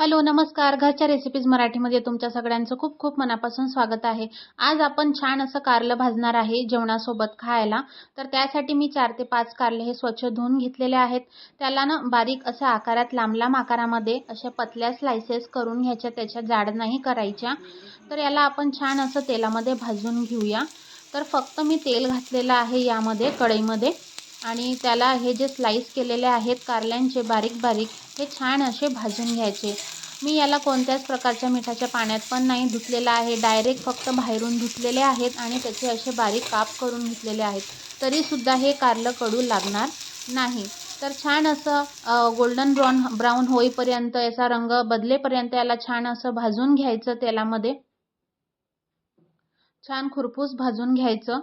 Hello नमस्कार. घरच्या recipes मराठीमध्ये तुमच्या सगळ्यांचं खूप खूप मनापासून स्वागत आहे. आज आपण छान असं कारलं भाजणार आहे जेवणासोबत खायला. तर त्यासाठी मी चार ते पाच कारले हे स्वच्छ धुवून घेतलेले आहेत. त्याला ना बारीक अशा आकारात लांब लांब आकारामध्ये अशा पतल्या स्लायसेस करून घ्यायच्या. त्याच्या जाड नाही करायच्या. तर याला आपण छान असं तेलामध्ये भाजून घेऊया. तर फक्त मी तेल घातलेलं आहे यामध्ये कढईमध्ये. आणि त्याला हे जे स्लाईस केलेले आहेत कारल्यांचे बारीक बारीक हे छान असे भाजून घ्यायचे. मी याला कोणत्याच प्रकारच्या मिठाच्या पाण्यात पण नाही धुतलेलं आहे. डायरेक्ट फक्त बाहेरून धुतलेले आहेत आणि त्याचे असे बारीक काप करून घेतलेले आहेत. तरीसुद्धा हे कारलं कडू लागणार नाही. तर छान असं गोल्डन ब्राऊन ब्राऊन होईपर्यंत याचा रंग बदलेपर्यंत याला छान असं भाजून घ्यायचं तेलामध्ये. छान खुरपूस भाजून घ्यायचं.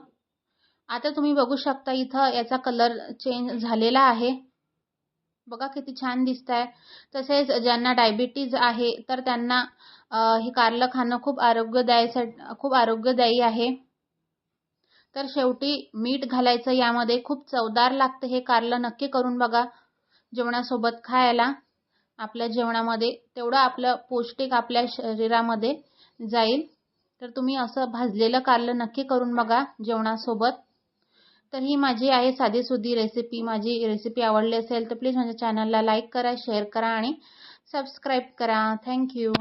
आता तुम्ही बघू शकता इथं याचा कलर चेंज झालेला आहे. बघा किती छान दिसत आहे तसेच ज्यांना डायबिटीज आहे तर त्यांना हे कारलं खाणं खूप आरोग्यदायीसाठी खूप आरोग्यदायी आहे. तर शेवटी मीठ घालायचं यामध्ये खूप चवदार लागतं हे कारलं नक्की करून बघा. जेवणासोबत खायला आपल्या जेवणामध्ये तेवढं आपलं पौष्टिक आपल्या शरीरामध्ये जाईल. तर तुम्ही असं भाजलेलं कारलं नक्की करून बघा जेवणासोबत. तर ही माझी आहे साधीसुधी रेसिपी माझी रेसिपी आवडली असेल तर प्लीज माझ्या चॅनलला लाईक करा शेअर करा आणि सबस्क्राईब करा. थँक्यू